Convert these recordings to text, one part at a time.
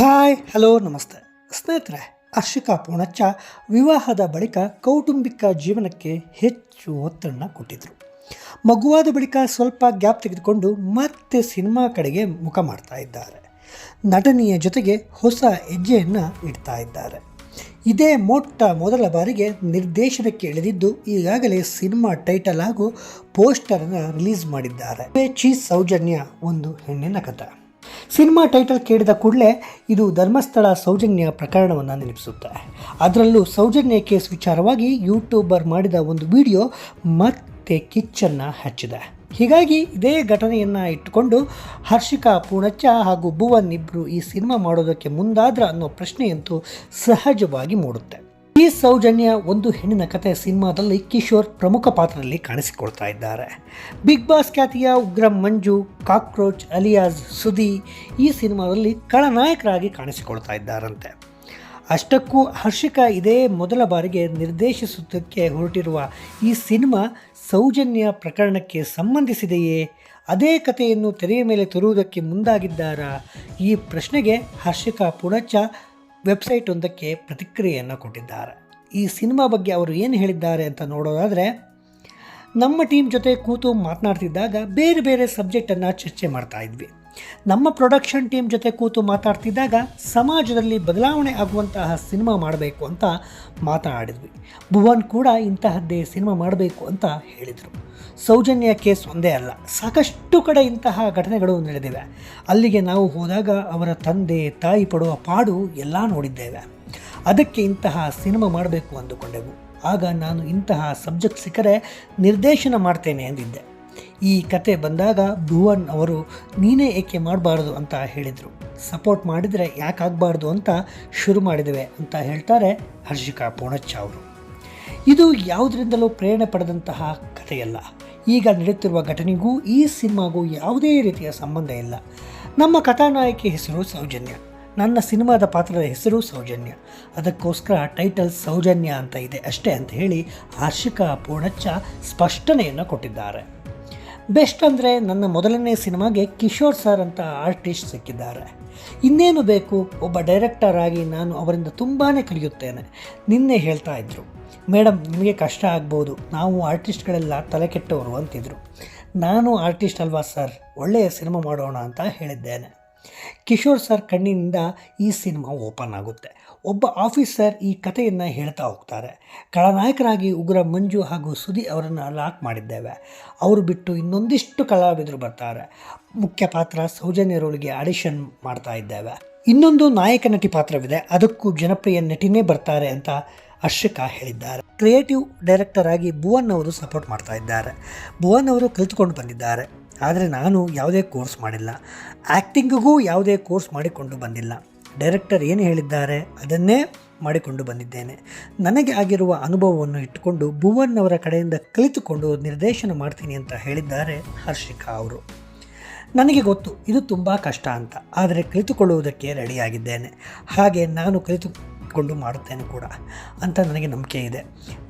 Hi, hello, ನಮಸ್ತೆ. ಸ್ನೇಹಿತರೆ, ಹರ್ಷಿಕಾ ಪೂಣಚ್ಚ ವಿವಾಹದ ಬಳಿಕ ಕೌಟುಂಬಿಕ ಜೀವನಕ್ಕೆ ಹೆಚ್ಚು ಒತ್ತನ್ನು ಕೊಟ್ಟಿದ್ದರು ಮಗುವಾದ ಬಳಿಕ ಸ್ವಲ್ಪ ಗ್ಯಾಪ್ ತೆಗೆದುಕೊಂಡು ಮತ್ತೆ ಸಿನಿಮಾ ಕಡೆಗೆ ಮುಖ ಮಾಡ್ತಾ ಇದ್ದಾರೆ. ನಟನೆಯ ಜೊತೆಗೆ ಹೊಸ ಹೆಜ್ಜೆಯನ್ನು ಇಡ್ತಾ ಇದ್ದಾರೆ. ಇದೇ ಮೊಟ್ಟ ಮೊದಲ ಬಾರಿಗೆ ನಿರ್ದೇಶನಕ್ಕೆ ಇಳಿದಿದ್ದು ಈಗಾಗಲೇ ಸಿನಿಮಾ ಟೈಟಲ್ ಹಾಗೂ ಪೋಸ್ಟರನ್ನು ರಿಲೀಸ್ ಮಾಡಿದ್ದಾರೆ. ಚೀಸ್ ಸೌಜನ್ಯ ಒಂದು ಹೆಣ್ಣಿನ ಕಥೆ. ಸಿನಿಮಾ ಟೈಟಲ್ ಕೇಳಿದ ಕೂಡಲೇ ಇದು ಧರ್ಮಸ್ಥಳ ಸೌಜನ್ಯ ಪ್ರಕರಣವನ್ನು ನೆನಪಿಸುತ್ತೆ ಅದರಲ್ಲೂ ಸೌಜನ್ಯ ಕೇಸ್ ವಿಚಾರವಾಗಿ ಯೂಟ್ಯೂಬರ್ ಮಾಡಿದ ಒಂದು ವಿಡಿಯೋ ಮತ್ತೆ ಕಿಚ್ಚನ್ನು ಹಚ್ಚಿದೆ. ಹೀಗಾಗಿ ಇದೇ ಘಟನೆಯನ್ನು ಇಟ್ಟುಕೊಂಡು ಹರ್ಷಿಕಾ, ಪೂಣಚ್ಚ ಹಾಗೂ ಭುವನ್ ಇಬ್ಬರು ಈ ಸಿನಿಮಾ ಮಾಡೋದಕ್ಕೆ ಮುಂದಾದ್ರ ಅನ್ನೋ ಪ್ರಶ್ನೆಯಂತೂ ಸಹಜವಾಗಿ ಮೂಡುತ್ತೆ. ಈ ಸೌಜನ್ಯ ಒಂದು ಹೆಣ್ಣಿನ ಕತೆ ಸಿನಿಮಾದಲ್ಲಿ ಕಿಶೋರ್ ಪ್ರಮುಖ ಪಾತ್ರದಲ್ಲಿ ಕಾಣಿಸಿಕೊಳ್ತಾ ಇದ್ದಾರೆ. ಬಿಗ್ ಬಾಸ್ ಖ್ಯಾತಿಯ ಉಗ್ರ ಮಂಜು, ಕಾಕ್ರೋಚ್, ಅಲಿಯಾಸ್ ಸುದಿ ಈ ಸಿನಿಮಾದಲ್ಲಿ ಖಳನಾಯಕರಾಗಿ ಕಾಣಿಸಿಕೊಳ್ತಾ ಇದ್ದಾರಂತೆ. ಅಷ್ಟಕ್ಕೂ ಹರ್ಷಿಕಾ ಇದೇ ಮೊದಲ ಬಾರಿಗೆ ನಿರ್ದೇಶಿಸುವುದಕ್ಕೆ ಹೊರಟಿರುವ ಈ ಸಿನಿಮಾ ಸೌಜನ್ಯ ಪ್ರಕರಣಕ್ಕೆ ಸಂಬಂಧಿಸಿದೆಯೇ? ಅದೇ ಕಥೆಯನ್ನು ತೆರೆಯ ಮೇಲೆ ತರುವುದಕ್ಕೆ ಮುಂದಾಗಿದ್ದಾರಾ? ಈ ಪ್ರಶ್ನೆಗೆ ಹರ್ಷಿಕಾ ಪುಣಚ್ಚ ವೆಬ್ಸೈಟ್ ಒಂದಕ್ಕೆ ಪ್ರತಿಕ್ರಿಯೆಯನ್ನು ಕೊಟ್ಟಿದ್ದಾರೆ. ಈ ಸಿನಿಮಾ ಬಗ್ಗೆ ಅವರು ಏನು ಹೇಳಿದ್ದಾರೆ ಅಂತ ನೋಡೋದಾದರೆ, ನಮ್ಮ ಟೀಮ್ ಜೊತೆ ಕೂತು ಮಾತನಾಡ್ತಿದ್ದಾಗ ಬೇರೆ ಬೇರೆ ಸಬ್ಜೆಕ್ಟನ್ನು ಚರ್ಚೆ ಮಾಡ್ತಾ ಇದ್ವಿ. ನಮ್ಮ ಪ್ರೊಡಕ್ಷನ್ ಟೀಮ್ ಜೊತೆ ಕೂತು ಮಾತಾಡ್ತಿದ್ದಾಗ ಸಮಾಜದಲ್ಲಿ ಬದಲಾವಣೆ ಆಗುವಂತಹ ಸಿನಿಮಾ ಮಾಡಬೇಕು ಅಂತ ಮಾತನಾಡಿದ್ವಿ. ಭುವನ್ ಕೂಡ ಇಂತಹದ್ದೇ ಸಿನಿಮಾ ಮಾಡಬೇಕು ಅಂತ ಹೇಳಿದರು. ಸೌಜನ್ಯ ಕೇಸ್ ಒಂದೇ ಅಲ್ಲ, ಸಾಕಷ್ಟು ಕಡೆ ಇಂತಹ ಘಟನೆಗಳು ನಡೆದಿವೆ. ಅಲ್ಲಿಗೆ ನಾವು ಹೋದಾಗ ಅವರ ತಂದೆ, ತಾಯಿ ಪಡುವ ಪಾಡು ಎಲ್ಲ ನೋಡಿದ್ದೇವೆ. ಅದಕ್ಕೆ ಇಂತಹ ಸಿನಿಮಾ ಮಾಡಬೇಕು ಅಂದುಕೊಂಡೆವು. ಆಗ ನಾನು ಇಂತಹ ಸಬ್ಜೆಕ್ಟ್ ಸಿಕ್ಕರೆ ನಿರ್ದೇಶನ ಮಾಡ್ತೇನೆ ಎಂದಿದ್ದೆ. ಈ ಕತೆ ಬಂದಾಗ ಭುವನ್ ಅವರು, ನೀನೇ ಏಕೆ ಮಾಡಬಾರ್ದು ಅಂತ ಹೇಳಿದರು. ಸಪೋರ್ಟ್ ಮಾಡಿದರೆ ಯಾಕಾಗಬಾರ್ದು ಅಂತ ಶುರು ಮಾಡಿದ್ದೇವೆ ಅಂತ ಹೇಳ್ತಾರೆ ಹರ್ಷಿಕಾ ಪೋಣಚ್ಚ ಅವರು. ಇದು ಯಾವುದರಿಂದಲೂ ಪ್ರೇರಣೆ ಪಡೆದಂತಹ ಕಥೆಯಲ್ಲ. ಈಗ ನಡೆಯುತ್ತಿರುವ ಘಟನೆಗೂ ಈ ಸಿನಿಮಾಗೂ ಯಾವುದೇ ರೀತಿಯ ಸಂಬಂಧ ಇಲ್ಲ. ನಮ್ಮ ಕಥಾನಾಯಕಿ ಹೆಸರು ಸೌಜನ್ಯ. ನನ್ನ ಸಿನಿಮಾದ ಪಾತ್ರದ ಹೆಸರು ಸೌಜನ್ಯ. ಅದಕ್ಕೋಸ್ಕರ ಟೈಟಲ್ ಸೌಜನ್ಯ ಅಂತ ಇದೆ ಅಷ್ಟೇ ಅಂತ ಹೇಳಿ ಹರ್ಷಿಕಾ ಪೂರ್ಣಚ್ಚ ಸ್ಪಷ್ಟನೆಯನ್ನು ಕೊಟ್ಟಿದ್ದಾರೆ. ಬೆಸ್ಟ್ ಅಂದರೆ ನನ್ನ ಮೊದಲನೇ ಸಿನಿಮಾಗೆ ಕಿಶೋರ್ ಸರ್ ಅಂತ ಆರ್ಟಿಸ್ಟ್ ಸಿಕ್ಕಿದ್ದಾರೆ. ಇನ್ನೇನು ಬೇಕು? ಒಬ್ಬ ಡೈರೆಕ್ಟರ್ ಆಗಿ ನಾನು ಅವರಿಂದ ತುಂಬಾ ಕಲಿಯುತ್ತೇನೆ. ನಿನ್ನೆ ಹೇಳ್ತಾ ಇದ್ದರು ಮೇಡಮ್ ನಿಮಗೆ ಕಷ್ಟ ಆಗ್ಬೋದು. ನಾವು ಆರ್ಟಿಸ್ಟ್ಗಳೆಲ್ಲ ತಲೆ ಕೆಟ್ಟವರು, ಅಂತಿದ್ರು. ನಾನು ಆರ್ಟಿಸ್ಟ್ ಅಲ್ವಾ ಸರ್? ಒಳ್ಳೆಯ ಸಿನಿಮಾ ಮಾಡೋಣ ಅಂತ ಹೇಳಿದ್ದೇನೆ. ಕಿಶೋರ್ ಸರ್ ಕಣ್ಣಿನಿಂದ ಈ ಸಿನಿಮಾ ಓಪನ್ ಆಗುತ್ತೆ. ಒಬ್ಬ ಆಫೀಸರ್ ಈ ಕಥೆಯನ್ನು ಹೇಳ್ತಾ ಹೋಗ್ತಾರೆ. ಖಳನಾಯಕರಾಗಿ ಉಗ್ರ ಮಂಜು ಹಾಗೂ ಸುದಿ ಅವರನ್ನು ಲಾಕ್ ಮಾಡಿದ್ದೇವೆ. ಅವರು ಬಿಟ್ಟು ಇನ್ನೊಂದಿಷ್ಟು ಕಲಾವಿದರು ಬರ್ತಾರೆ. ಮುಖ್ಯ ಪಾತ್ರ ಸೌಜನ್ಯ ಆಡಿಷನ್ ಮಾಡ್ತಾ ಇದ್ದೇವೆ. ಇನ್ನೊಂದು ನಾಯಕ ನಟಿ ಪಾತ್ರವಿದೆ. ಅದಕ್ಕೂ ಜನಪ್ರಿಯ ನಟಿನೇ ಬರ್ತಾರೆ ಅಂತ ಅರ್ಷಿಕಾ ಹೇಳಿದ್ದಾರೆ. ಕ್ರಿಯೇಟಿವ್ ಡೈರೆಕ್ಟರ್ ಆಗಿ ಭುವನ್ ಅವರು ಸಪೋರ್ಟ್ ಮಾಡ್ತಾ ಇದ್ದಾರೆ. ಭುವನ್ ಅವರು ಕಲಿತುಕೊಂಡು ಬಂದಿದ್ದಾರೆ. ಆದರೆ ನಾನು ಯಾವುದೇ ಕೋರ್ಸ್ ಮಾಡಿಲ್ಲ. ಆ್ಯಕ್ಟಿಂಗಿಗೂ ಯಾವುದೇ ಕೋರ್ಸ್ ಮಾಡಿಕೊಂಡು ಬಂದಿಲ್ಲ. ಡೈರೆಕ್ಟರ್ ಏನು ಹೇಳಿದ್ದಾರೆ ಅದನ್ನೇ ಮಾಡಿಕೊಂಡು ಬಂದಿದ್ದೇನೆ. ನನಗೆ ಆಗಿರುವ ಅನುಭವವನ್ನು ಇಟ್ಟುಕೊಂಡು ಭುವನ್ ಅವರ ಕಡೆಯಿಂದ ಕಲಿತುಕೊಂಡು ನಿರ್ದೇಶನ ಮಾಡ್ತೀನಿ ಅಂತ ಹೇಳಿದ್ದಾರೆ ಹರ್ಷಿಕಾ ಅವರು. ನನಗೆ ಗೊತ್ತು, ಇದು ತುಂಬ ಕಷ್ಟ ಅಂತ. ಆದರೆ ಕಲಿತುಕೊಳ್ಳುವುದಕ್ಕೆ ರೆಡಿಯಾಗಿದ್ದೇನೆ ಹಾಗೆ ನಾನು ಕಲಿತುಕೊಂಡು ಮಾಡುತ್ತೇನೆ ಕೂಡ ಅಂತ ನನಗೆ ನಂಬಿಕೆ ಇದೆ.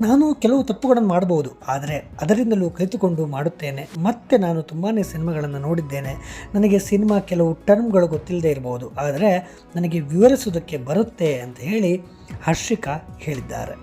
ನಾನು ಕೆಲವು ತಪ್ಪುಗಳನ್ನು ಮಾಡ್ಬೋದು ಆದರೆ ಅದರಿಂದಲೂ ಕಲಿತುಕೊಂಡು ಮಾಡುತ್ತೇನೆ. ಮತ್ತೆ ನಾನು ತುಂಬಾ ಸಿನಿಮಾಗಳನ್ನು ನೋಡಿದ್ದೇನೆ. ನನಗೆ ಸಿನಿಮಾ ಕೆಲವು ಟರ್ಮ್ಗಳು ಗೊತ್ತಿಲ್ಲದೆ ಇರ್ಬೋದು ಆದರೆ ನನಗೆ ವಿವರಿಸುವುದಕ್ಕೆ ಬರುತ್ತೆ ಅಂತ ಹೇಳಿ ಹರ್ಷಿಕಾ ಹೇಳಿದ್ದಾರೆ.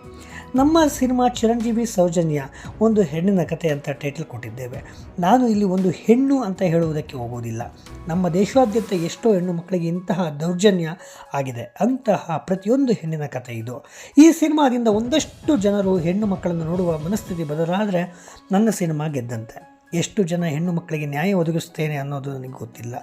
ನಮ್ಮ ಸಿನಿಮಾ ಚಿರಂಜೀವಿ ಸೌಜನ್ಯ ಒಂದು ಹೆಣ್ಣಿನ ಕತೆ ಅಂತ ಟೈಟಲ್ ಕೊಟ್ಟಿದ್ದೇವೆ. ನಾನು ಇಲ್ಲಿ ಒಂದು ಹೆಣ್ಣು ಅಂತ ಹೇಳುವುದಕ್ಕೆ ಹೋಗುವುದಿಲ್ಲ. ನಮ್ಮ ದೇಶಾದ್ಯಂತ ಎಷ್ಟೋ ಹೆಣ್ಣು ಮಕ್ಕಳಿಗೆ ಇಂತಹ ದೌರ್ಜನ್ಯ ಆಗಿದೆ. ಅಂತಹ ಪ್ರತಿಯೊಂದು ಹೆಣ್ಣಿನ ಕತೆ ಇದು. ಈ ಸಿನಿಮಾದಿಂದ ಒಂದಷ್ಟು ಜನರು ಹೆಣ್ಣು ಮಕ್ಕಳನ್ನು ನೋಡುವ ಮನಸ್ಥಿತಿ ಬದಲಾದರೆ ನನ್ನ ಸಿನಿಮಾ ಗೆದ್ದಂತೆ. ಎಷ್ಟು ಜನ ಹೆಣ್ಣು ಮಕ್ಕಳಿಗೆ ನ್ಯಾಯ ಒದಗಿಸ್ತೇನೆ ಅನ್ನೋದು ನನಗೆ ಗೊತ್ತಿಲ್ಲ.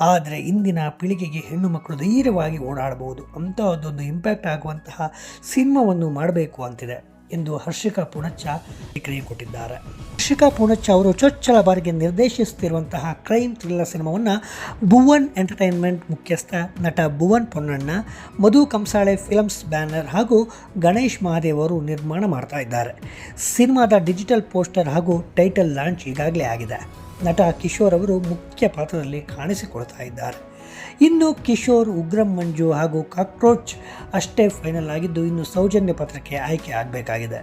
ಆದರೆ ಇಂದಿನ ಪೀಳಿಗೆಗೆ ಹೆಣ್ಣು ಮಕ್ಕಳು ಧೈರ್ಯವಾಗಿ ಓಡಾಡಬಹುದು. ಅಂಥದ್ದೊಂದು ಇಂಪ್ಯಾಕ್ಟ್ ಆಗುವಂತಹ ಸಿನಿಮಾವನ್ನು ಮಾಡಬೇಕು ಅಂತಿದೆ. ಎಂದು ಹರ್ಷಿಕಾ ಪುಣಚ್ಚ ಪ್ರತಿಕ್ರಿಯೆ ಕೊಟ್ಟಿದ್ದಾರೆ. ಹರ್ಷಿಕಾ ಪುಣಚ್ಚ ಅವರು ಚೊಚ್ಚಲ ಬಾರಿಗೆ ನಿರ್ದೇಶಿಸುತ್ತಿರುವಂತಹ ಕ್ರೈಮ್ ಥ್ರಿಲ್ಲರ್ ಸಿನಿಮಾವನ್ನು ಭುವನ್ ಎಂಟರ್ಟೈನ್ಮೆಂಟ್ ಮುಖ್ಯಸ್ಥ ನಟ ಭುವನ್ ಪೊನ್ನಣ್ಣ, ಮಧು ಕಂಸಾಳೆ ಫಿಲಮ್ಸ್ ಬ್ಯಾನರ್ ಹಾಗೂ ಗಣೇಶ್ ಮಹಾದೇವ್ ಅವರು ನಿರ್ಮಾಣ ಮಾಡ್ತಾ ಇದ್ದಾರೆ. ಸಿನಿಮಾದ ಡಿಜಿಟಲ್ ಪೋಸ್ಟರ್ ಹಾಗೂ ಟೈಟಲ್ ಲಾಂಚ್ ಈಗಾಗಲೇ ಆಗಿದೆ. ನಟ ಕಿಶೋರ್ ಅವರು ಮುಖ್ಯ ಪಾತ್ರದಲ್ಲಿ ಕಾಣಿಸಿಕೊಳ್ತಾ ಇದ್ದಾರೆ. ಇನ್ನು ಕಿಶೋರ್, ಉಗ್ರಂ, ಮಂಜು ಹಾಗೂ ಕಾಕ್ರೋಚ್ ಅಷ್ಟೇ ಫೈನಲ್ ಆಗಿದ್ದು ಇನ್ನು ಸೌಜನ್ಯ ಪತ್ರಕ್ಕೆ ಆಯ್ಕೆ ಆಗಬೇಕಾಗಿದೆ.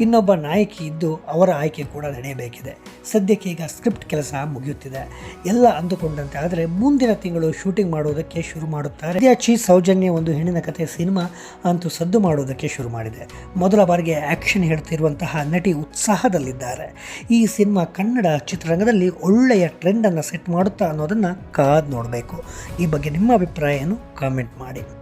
ಇನ್ನೊಬ್ಬ ನಾಯಕಿ ಇದ್ದು ಅವರ ಆಯ್ಕೆ ಕೂಡ ನಡೆಯಬೇಕಿದೆ. ಸದ್ಯಕ್ಕೆ ಈಗ ಸ್ಕ್ರಿಪ್ಟ್ ಕೆಲಸ ಮುಗಿಯುತ್ತಿದೆ. ಎಲ್ಲ ಅಂದುಕೊಂಡಂತೆ ಆದರೆ ಮುಂದಿನ ತಿಂಗಳು ಶೂಟಿಂಗ್ ಮಾಡುವುದಕ್ಕೆ ಶುರು ಮಾಡುತ್ತಾರೆ. ಸದ್ಯ ಸೌಜನ್ಯ ಒಂದು ಹೆಣ್ಣಿನ ಕಥೆ ಸಿನಿಮಾ ಅಂತೂ ಸದ್ದು ಮಾಡುವುದಕ್ಕೆ ಶುರು ಮಾಡಿದೆ. ಮೊದಲ ಬಾರಿಗೆ ಆ್ಯಕ್ಷನ್ ಹೇಳ್ತಿರುವಂತಹ ನಟಿ ಉತ್ಸಾಹದಲ್ಲಿದ್ದಾರೆ. ಈ ಸಿನಿಮಾ ಕನ್ನಡ ಚಿತ್ರರಂಗದಲ್ಲಿ ಒಳ್ಳೆಯ ಟ್ರೆಂಡನ್ನು ಸೆಟ್ ಮಾಡುತ್ತಾ ಅನ್ನೋದನ್ನು ಕಾದು ನೋಡಬೇಕು. ಈ ಬಗ್ಗೆ ನಿಮ್ಮ ಅಭಿಪ್ರಾಯವನ್ನು ಕಾಮೆಂಟ್ ಮಾಡಿ.